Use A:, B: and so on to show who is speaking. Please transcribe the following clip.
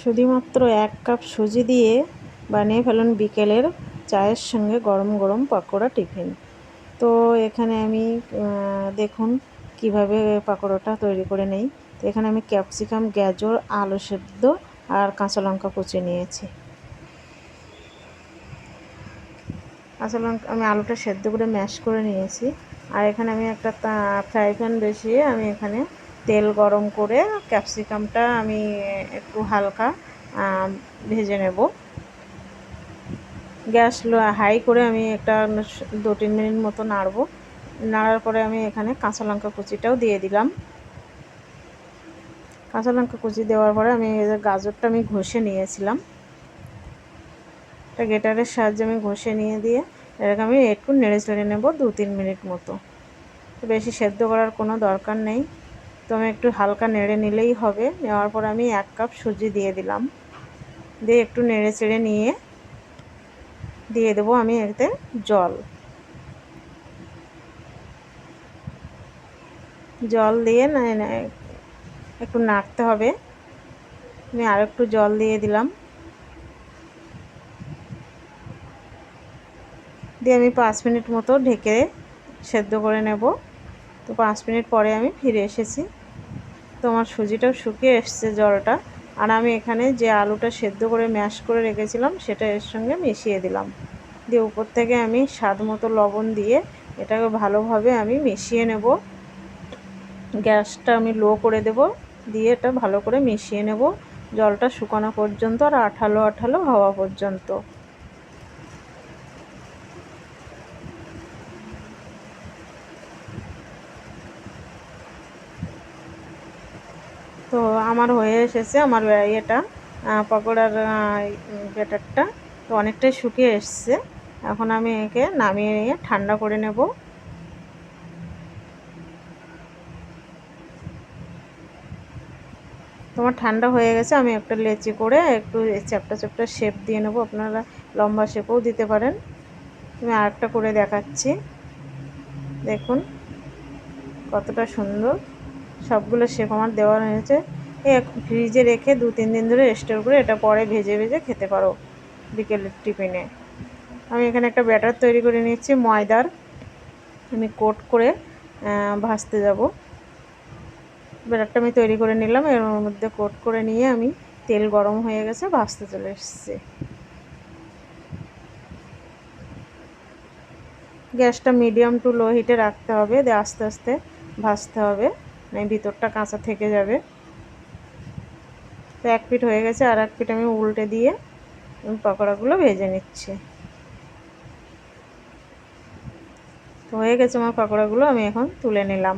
A: শুধুমাত্র এক কাপ সুজি দিয়ে বানিয়ে ফেলুন বিকেলের চায়ের সঙ্গে গরম গরম পাকোড়া টিফিন। তো এখানে আমি দেখুন কীভাবে পাকোড়াটা তৈরি করে নেই। তো এখানে আমি ক্যাপসিকাম, গাজর, আলু সেদ্ধ আর কাঁচা লঙ্কা কুচি নিয়েছি। কাঁচা লঙ্কা, আমি আলুটা সেদ্ধ করে ম্যাশ করে নিয়েছি। আর এখানে আমি একটা ফ্রাই প্যান বসিয়ে আমি এখানে তেল গরম করে ক্যাপসিকামটা আমি একটু হালকা ভেজে নেব। গ্যাস হাই করে আমি একটা দু তিন মিনিট মতো নাড়ব। নাড়ার পরে আমি এখানে কাঁচা লঙ্কা কুচিটাও দিয়ে দিলাম। কাঁচা লঙ্কা কুচি দেওয়ার পরে আমি গাজরটা আমি ঘষে নিয়েছিলাম। একটা গেটারের সাহায্যে আমি ঘষে নিয়ে দিয়ে এটাকে আমি একটু নেড়ে চেড়ে নেব দু তিন মিনিট মতো। বেশি সেদ্ধ করার কোনো দরকার নেই। তো আমি একটু হালকা নেড়ে নিলেই হবে। নেওয়ার পর আমি এক কাপ সুজি দিয়ে দিলাম। দিয়ে একটু নেড়ে চেড়ে নিয়ে দিয়ে দেবো আমি এতে জল। জল দিয়ে একটু নাড়তে হবে। আমি আর একটু জল দিয়ে দিলাম। দিয়ে আমি পাঁচ মিনিট মতো ঢেকে সেদ্ধ করে নেব। তো পাঁচ মিনিট পরে আমি ফিরে এসেছি। তো আমার সুজিটাও শুকিয়ে এসছে জলটা আর আমি এখানে যে আলুটা সেদ্ধ করে ম্যাশ করে রেখেছিলাম, সেটা এর সঙ্গে মিশিয়ে দিলাম। দিয়ে উপর থেকে আমি স্বাদ মতো লবণ দিয়ে এটাকে ভালোভাবে আমি মিশিয়ে নেব। গ্যাসটা আমি লো করে দেব, দিয়ে এটা ভালো করে মিশিয়ে নেব। জলটা শুকানো পর্যন্ত আর আঠালো আঠালো হওয়া পর্যন্ত। তো আমার হয়ে এসেছে আমার ইয়েটা পকোড়ার ব্যাটারটা। তো অনেকটাই শুকিয়ে এসছে। এখন আমি একে নামিয়ে নিয়ে ঠান্ডা করে নেব। তোমার ঠান্ডা হয়ে গেছে, আমি একটা লেচি করে একটু চ্যাপটা চ্যাপটা শেপ দিয়ে নেব। আপনারা লম্বা শেপও দিতে পারেন। আমি আরেকটা করে দেখাচ্ছি। দেখুন কতটা সুন্দর। সবগুলো শেপ আমার দেওয়া হয়েছে ফ্রিজে রেখে দু, তিন দিন ধরে স্টোর করে এটা পরে ভেজে ভেজে খেতে পারো বিকেলের টিফিনে আমি এখানে একটা ব্যাটার তৈরি করে নিচ্ছি ময়দার। আমি কোট করে ভাজতে যাব। ব্যাটারটা আমি তৈরি করে নিলাম, এর মধ্যে কোট করে নিয়ে আমি তেল গরম হয়ে গেছে, ভাজতে চলে এসছে। গ্যাসটা মিডিয়াম টু লো হিটে রাখতে হবে, দিয়ে আস্তে আস্তে ভাজতে হবে। মানে ভিতরটা কাঁচা থেকে যাবে। তো এক পিঠ হয়ে গেছে, আর এক পিঠ আমি উল্টে দিয়ে পকোড়াগুলো ভেজে নিচ্ছি। তো হয়ে গেছে আমার পকোড়াগুলো, আমি এখন তুলে নিলাম।